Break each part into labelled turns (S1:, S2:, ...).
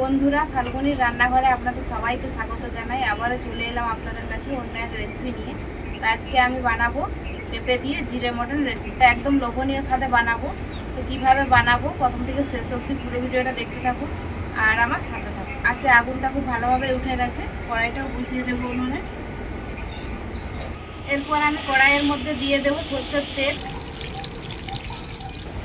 S1: বন্ধুরা, ফাল্গুনির রান্নাঘরে আপনাদের সবাইকে স্বাগত জানাই। আবারও চলে এলাম আপনাদের কাছে অন্য এক রেসিপি নিয়ে। তো আজকে আমি বানাবো পেঁপে দিয়ে জিরে মটন রেসিপি একদম লোভনীয় স্বাদে বানাবো। তো কীভাবে বানাবো, প্রথম থেকে শেষ অবধি পুরো ভিডিওটা দেখতে থাকুন আর আমার সাথে থাকুন। আচ্ছা আগুনটা খুব ভালোভাবে উঠে গেছে। কড়াইটাও বসিয়ে দেবো উনুনে। এরপর আমি কড়াইয়ের মধ্যে দিয়ে দেবো সরষের তেল।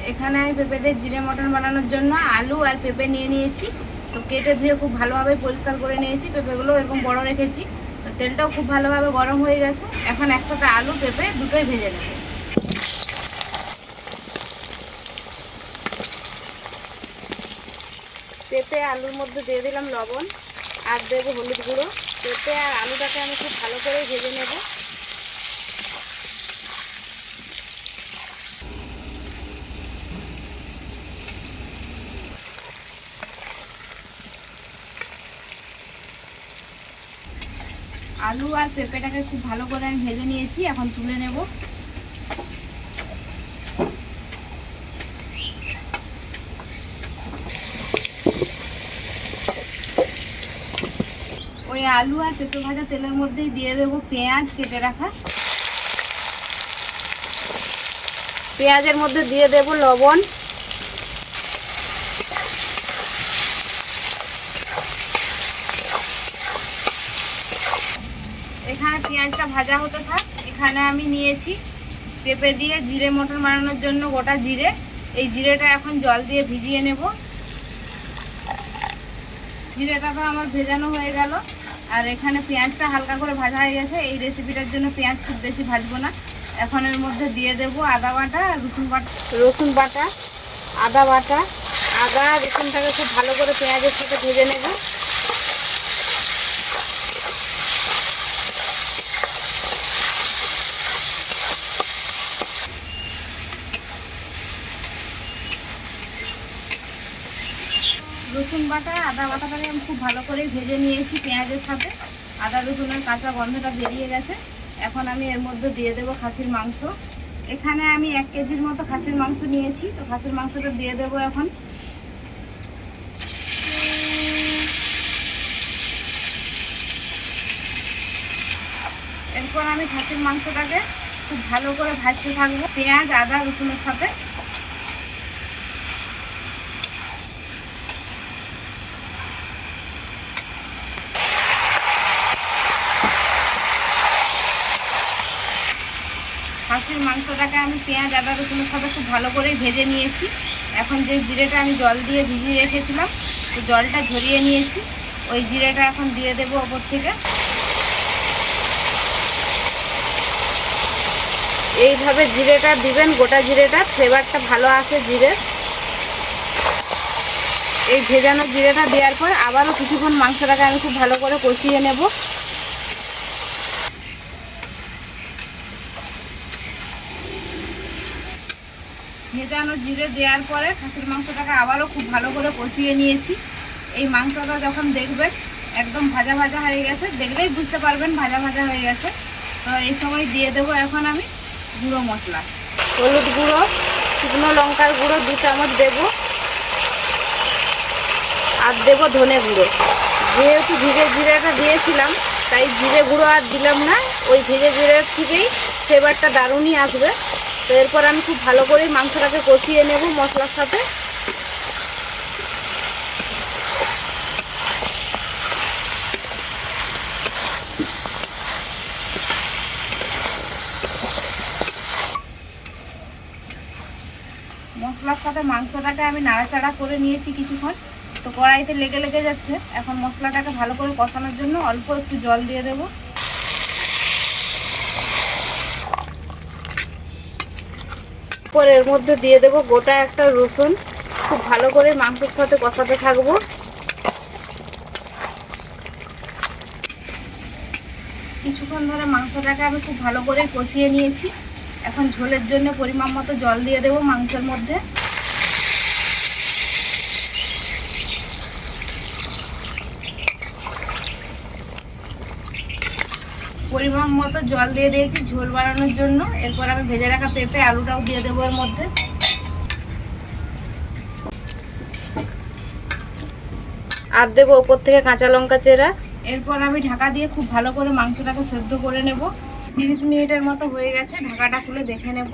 S1: এখানে আমি পেঁপে দিয়ে জিরে মটন বানানোর জন্য আলু আর পেঁপে নিয়ে নিয়েছি। তো কেটে ধুয়ে খুব ভালোভাবে পরিষ্কার করে নিয়েছি, পেঁপেগুলো এরকম বড় রেখেছি। তেলটাও খুব ভালোভাবে গরম হয়ে গেছে। এখন একসাথে আলু, পেঁপে দুটোই ভেজে নেব। পেঁপে, আলুর মধ্যে দিয়ে দিলাম লবণ আর দেবো হলুদ গুঁড়ো। পেঁপে আর আলুটাকে আমি খুব ভালো করে ভেজে নেব। আলু আর পেঁপেটাকে খুব ভালো করে আমি ভেজে নিয়েছি, এখন তুলে নেব। ওই আলু আর পেঁপে ভাজা তেলের মধ্যেই দিয়ে দেবো পেঁয়াজ কেটে রাখা। পেঁয়াজের মধ্যে দিয়ে দেব লবণ। এখানে পেঁয়াজটা ভাজা হতে থাক। এখানে আমি নিয়েছি পেঁপে দিয়ে জিরে মটর বানানোর জন্য গোটা জিরে। এই জিরেটা এখন জল দিয়ে ভিজিয়ে নেব। জিরেটা তো আমার ভেজানো হয়ে গেল। আর এখানে পেঁয়াজটা হালকা করে ভাজা হয়ে গেছে। এই রেসিপিটার জন্য পেঁয়াজ খুব বেশি ভাজবো না। এখন এর মধ্যে দিয়ে দেব আদা বাটা, রসুন বাটা রসুন বাটা, আদা বাটা। আদা রসুনটাকে খুব ভালো করে পেঁয়াজের সাথে ভেজে নেব। রসুন বাটা, আদা বাটাটাকে আমি খুব ভালো করে ভেজে নিয়েছি পেঁয়াজের সাথে। আদা, রসুনের কাঁচা গন্ধটা বেরিয়ে গেছে। এখন আমি এর মধ্যে দিয়ে দেবো খাসির মাংস। এখানে আমি এক কেজির মতো খাসির মাংস নিয়েছি। তো খাসির মাংসটা দিয়ে দেবো এখন। এরপর আমি খাসির মাংসটাকে খুব ভালো করে ভাজতে থাকব। পেঁয়াজ, আদা, রসুনের সাথে। খাসির আমি পেঁয়াজ, আদা, রসুনের সাথে খুব ভালো করেই ভেজে নিয়েছি। এখন যে জিরেটা আমি জল দিয়ে ভিজিয়ে রেখেছিলাম, তো জলটা ঝরিয়ে নিয়েছি। ওই জিরেটা এখন দিয়ে দেবো ওপর থেকে। এইভাবে জিরেটা দিবেন, গোটা জিরেটা। ফ্লেভারটা ভালো আছে জিরে। এই ভেজানো জিরেটা দেওয়ার পর আবারও কিছুক্ষণ মাংসটাকে আমি খুব ভালো করে কষিয়ে নেব। ভেজানো জিরে দেওয়ার পরে খাসির মাংসটাকে আবারও খুব ভালো করে কষিয়ে নিয়েছি। এই মাংসটা যখন দেখবেন একদম ভাজা ভাজা হয়ে গেছে, দেখলেই বুঝতে পারবেন ভাজা ভাজা হয়ে গেছে। তো এই সময় দিয়ে দেবো এখন আমি গুঁড়ো মশলা। হলুদ গুঁড়ো, শুকনো লঙ্কার গুঁড়ো, দু চামচ দেবো। আর দেবো ধনে গুঁড়ো। যেহেতু ভিজে জিরেটা দিয়েছিলাম, তাই জিরে গুঁড়ো আর দিলাম না, ওই ভিজে জিরের থেকেই ফ্লেভারটা দারুণই আসবে। তো এরপর আমি খুব ভালো করে মাংসটাকে কষিয়ে নেব মশলার সাথে। মশলার সাথে মাংসটাকে আমি নাড়াচাড়া করে নিয়েছি কিছুক্ষণ। তো কড়াইতে লেগে লেগে যাচ্ছে। এখন মশলাটাকে ভালো করে কষানোর জন্য অল্প একটু জল দিয়ে দেবো। পর এর মধ্যে দিয়ে দেব গোটা একটা রসুন। খুব ভালো করে মাংসের সাথে কষাতে থাকব। কিছুক্ষণ ধরে মাংসটাকে আমি খুব ভালো করে কষিয়ে নিয়েছি। এখন ঝোলের জন্য পরিমাণ মতো জল দিয়ে দেবো মাংসের মধ্যে। পরিমাণ মতো জল দিয়ে দিয়েছি ঝোল বানানোর জন্য। এরপর আমি ভেজে রাখা পেঁপে আলুটাও দিয়ে দেবো এর মধ্যে। আর দেবো ওপর থেকে কাঁচা লঙ্কা চেরা। এরপর আমি ঢাকা দিয়ে খুব ভালো করে মাংসটাকে সেদ্ধ করে নেব। তিরিশ মিনিটের মতো হয়ে গেছে ঢাকাটা খুলে দেখে নেব।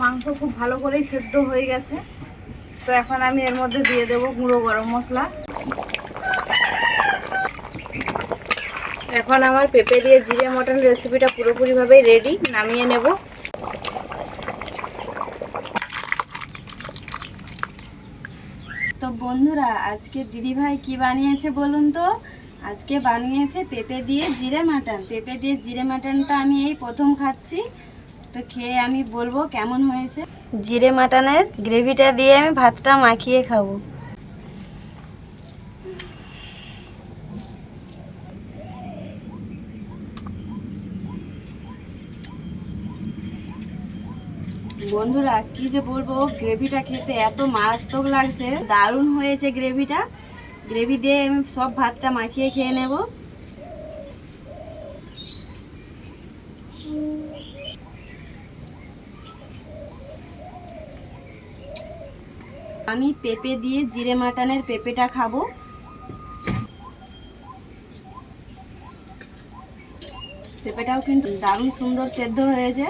S1: মাংস খুব ভালো করেই সেদ্ধ হয়ে গেছে। তো এখন আমি এর মধ্যে দিয়ে দেব গুঁড়ো গরম মশলা। এখন আমার পেঁপে দিয়ে জিরে মটন রেসিপিটা পুরোপুরিভাবেই রেডি নামিয়ে নেব।
S2: তো বন্ধুরা, আজকে দিদিভাই কি বানিয়েছে বলুন তো? আজকে বানিয়েছে পেঁপে দিয়ে জিরে মাটন। পেঁপে দিয়ে জিরে মাটনটা আমি এই প্রথম খাচ্ছি। তো খেয়ে আমি বলব কেমন হয়েছে। জিরে মাটনের গ্রেভিটা দিয়ে আমি ভাতটা মাখিয়ে খাব। বন্ধুরা, কি যে বলব, গ্রেভিটা খেতে এত মারাত্মক লাগছে। দারুণ হয়েছে গ্রেভিটা। গ্রেভি দিয়ে আমি সব ভাতটা মাখিয়ে খেয়ে নেব। আমি পেঁপে দিয়ে জিরে মাটানের পেঁপেটা খাব। পেঁপেটাও কিন্তু দারুণ সুন্দর সেদ্ধ হয়েছে।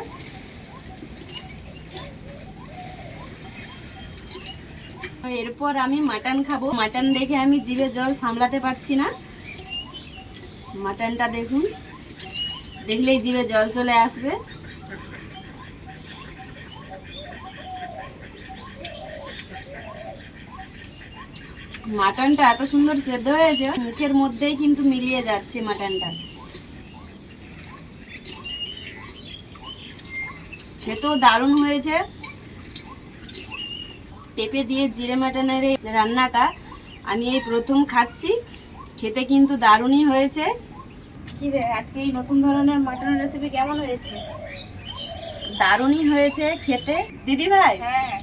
S2: এরপর আমি মাটন খাব। মাটন দেখে আমি জিভে জল সামলাতে পারছি না। মাটনটা দেখুন। দেখলেই জিভে জল চলে আসবে। মাটনটা এত সুন্দর সেদ্ধ হয়েছে, মুখের মধ্যেই কিন্তু মিলিয়ে যাচ্ছে মাটনটা। খেতেও দারুণ হয়েছে। পেঁপে দিয়ে জিরে মাটনের এই রান্নাটা আমি এই প্রথম খাচ্ছি। খেতে কিন্তু দারুণই হয়েছে।
S1: কি রে আজকে এই নতুন ধরনের মাটন রেসিপি কেমন হয়েছে?
S2: দারুণই হয়েছে খেতে। দিদি ভাই
S1: হ্যাঁ।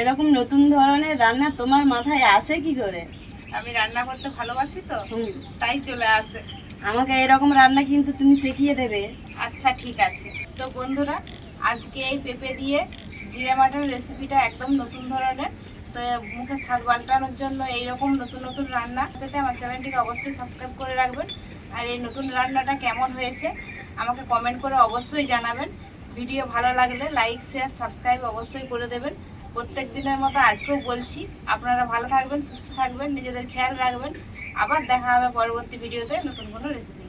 S2: এরকম নতুন ধরনের রান্না তোমার মাথায় আসে কি করে?
S1: আমি রান্না করতে ভালোবাসি তো। তাই চলে আসে।
S2: আমাকে এরকম রান্না কিন্তু তুমি শিখিয়ে দেবে।
S1: আচ্ছা ঠিক আছে। তো বন্ধুরা আজকে এই পেঁপে দিয়ে জিরে মাটন রেসিপিটা একদম নতুন ধরনের। তো মুখে স্বাদ পাল্টানোর জন্য এইরকম নতুন নতুন রান্না পেতে আমার চ্যানেলটিকে অবশ্যই সাবস্ক্রাইব করে রাখবেন। আর এই নতুন রান্নাটা কেমন হয়েছে আমাকে কমেন্ট করে অবশ্যই জানাবেন। ভিডিও ভালো লাগলে লাইক শেয়ার সাবস্ক্রাইব অবশ্যই করে দেবেন। প্রত্যেক দিনের মতো আজকেও বলছি, আপনারা ভালো থাকবেন, সুস্থ থাকবেন, নিজেদের খেয়াল রাখবেন। আবার দেখা হবে পরবর্তী ভিডিওতে নতুন কোনো রেসিপি